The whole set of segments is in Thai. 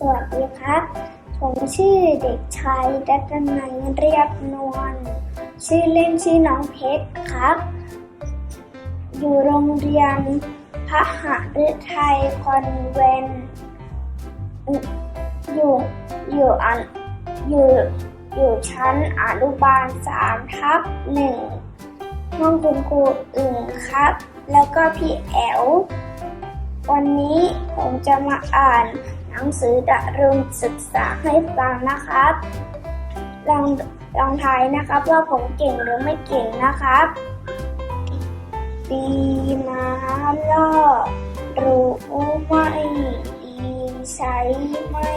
สวัสดีครับ ผมชื่อเด็กชายดัตนัยเรียบนวล ชื่อเล่นชื่อน้องเพชรครับ อยู่โรงเรียนพระหฤทัยคอนแวนอยู่อยู่อันอยู่อยู่ชั้นอนุบาลสามทับหนึ่งห้องคุณครูอึ่งครับ แล้วก็พี่แอลวันนี้ผมจะมาอ่าน นังสือดารุณศึกษาให้ฟังนะครับ ลองลองทายนะครับ ว่าผมเก่งหรือไม่เก่งนะครับปีมาล่อรู้ไม่ดีใช้ไม่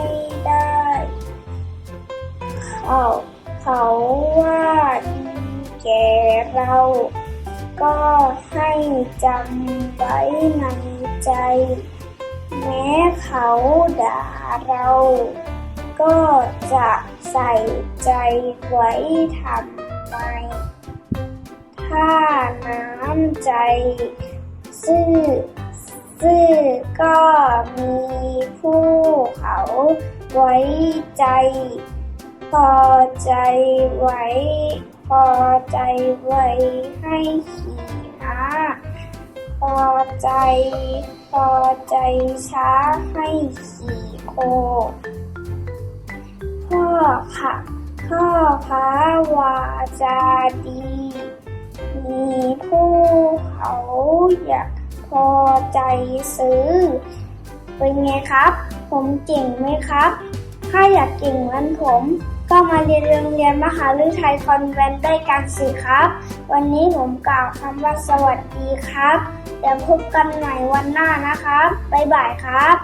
ได้ เขาเขาว่าดีแก่เราก็ให้จำไว้ในใจ แม้เขาด่าเรา ก็จะใส่ใจไว้ทำไม ถ้าน้ำใจ ซื่อ ซื่อก็มีผู้เขาไว้ใจ พอใจไว้ พอใจไว้ให้ขี่ม้า พอใจพอใจช้าให้ขี่โค พ่อค่ะพ่อค้าวาจาดี มีผู้เขาอยากพอใจซื้อ เป็นไงครับ ผมเก่งไหมครับ ถ้าอยากเก่งเหมือนผม ก็มาเรียนโรงเรียนมหาฤทัยคอนแวนต์ได้การสิครับ วันนี้ผมกล่าวคำว่าสวัสดีครับ เดี๋ยวพบกันใหม่วันหน้านะครับ บ๊ายบายครับ